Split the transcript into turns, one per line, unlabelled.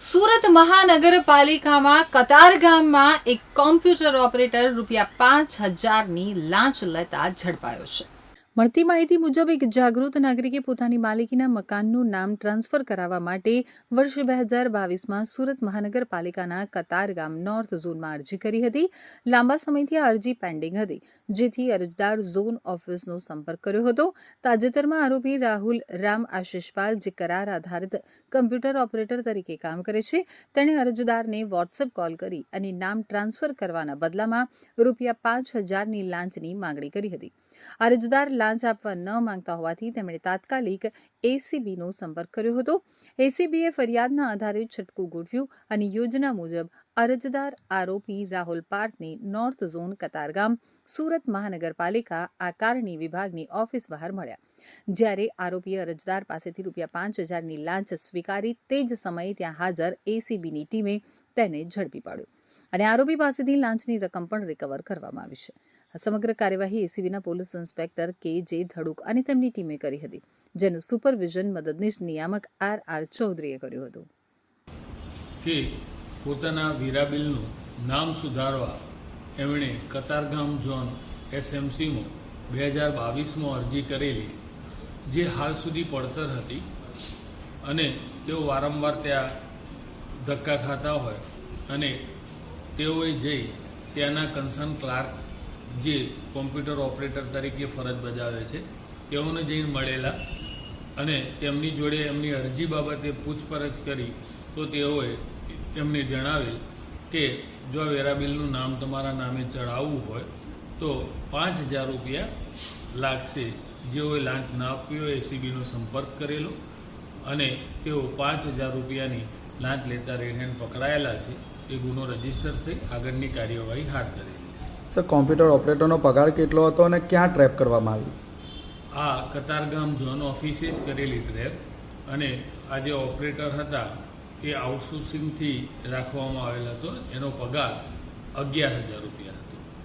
સુરત મહાનગરપાલિકામાં કતાર ગામમાં એક કોમ્પ્યુટર ઓપરેટર રૂપિયા પાંચ હજારની લાંચ લેતા ઝડપાયો છે. મળતી માહિતી મુજબ એક જાગૃત નાગરિકે પોતાની માલિકીના મકાનનું નામ ટ્રાન્સફર કરાવવા માટે વર્ષ બે હજાર બાવીસમાં સુરત મહાનગરપાલિકાના કતાર ગામ નોર્થ ઝોનમાં અરજી કરી હતી. લાંબા સમયથી આ અરજી પેન્ડિંગ હતી, જેથી અરજદાર ઝોન ઓફિસનો સંપર્ક કર્યો હતો. તાજેતરમાં આરોપી રાહુલ રામ આશિષપાલ, જે કરાર આધારિત કમ્પ્યુટર ઓપરેટર તરીકે કામ કરે છે, તેણે અરજદારને વોટ્સએપ કોલ કરી અને નામ ટ્રાન્સફર કરવાના બદલામાં રૂપિયા પાંચ હજારની લાંચની માંગણી કરી હતી. અરજદાર લાંચ આપવા ન માંગતા હોવાથી તેમણે તાત્કાલિક એસીબીનો સંપર્ક કર્યો હતો. એસીબીએ ફરિયાદના આધારે છટકું ગોઠવ્યું અને યોજના મુજબ અરજદાર આરોપી રાહુલ પાર્થને નોર્થ ઝોન કતારગામ, સુરત મહાનગરપાલિકા આકારણી વિભાગની ઓફિસ બહાર મળ્યા. જ્યારે આરોપીએ અરજદાર પાસેથી રૂપિયા પાંચ હજારની લાંચ સ્વીકારી, તે જ સમયે ત્યાં હાજર એસીબીની ટીમે તેને ઝડપી પાડ્યો. અને આરોપી પાસેથી લાંચની રકમ પણ રિકવર કરવામાં આવી છે. સમગ્ર કાર્યવાહી એસીબીના પોલીસ ઇન્સ્પેક્ટર કે જે ધડુક અને તેમની ટીમે કરી હતી, જેનું સુપરવિઝન મદદનીશ નિયામક આર આર ચૌધરીએ કર્યું હતું.
કે પોતાના વીરાબિલનું નામ સુધારવા એમણે કતારગામ ઝોન એસએમસીમાં બે હજાર બાવીસમાં અરજી કરેલી, જે હાલ સુધી પડતર હતી અને તેઓ વારંવાર ત્યાં ધક્કા ખાતા હોય અને તેઓએ જઈ ત્યાંના કન્સર્ન ક્લાર્ક જે કોમ્પ્યુટર ઓપરેટર તરીકે ફરજ બજાવે છે, તેઓને જઈને મળેલા અને તેમની જોડે એમની અરજી બાબતે પૂછપરછ કરી, તો તેઓએ એમને જણાવેલ કે જો વેરાબિલનું નામ તમારા નામે ચડાવવું હોય, તો પાંચ હજાર રૂપિયા લાગશે. જેઓએ લાંચ ના આપ્યો એસીબીનો સંપર્ક કરેલો અને તેઓ પાંચ હજાર રૂપિયાની લાંચ લેતા રેડ પકડાયેલા છે. એ ગુનો રજિસ્ટર થઈ આગળની કાર્યવાહી હાથ ધરી
સર કોમ્પ્યુટર ઓપરેટરનો પગાર કેટલો હતો અને ક્યાં ટ્રેપ કરવામાં આવ્યું
આ કતારગામ ઝોન ઓફિસે જ કરેલી ટ્રેપ અને આ જે ઓપરેટર હતા, એ આઉટસોર્સિંગથી રાખવામાં આવેલ હતો. એનો પગાર અગિયાર હજાર રૂપિયા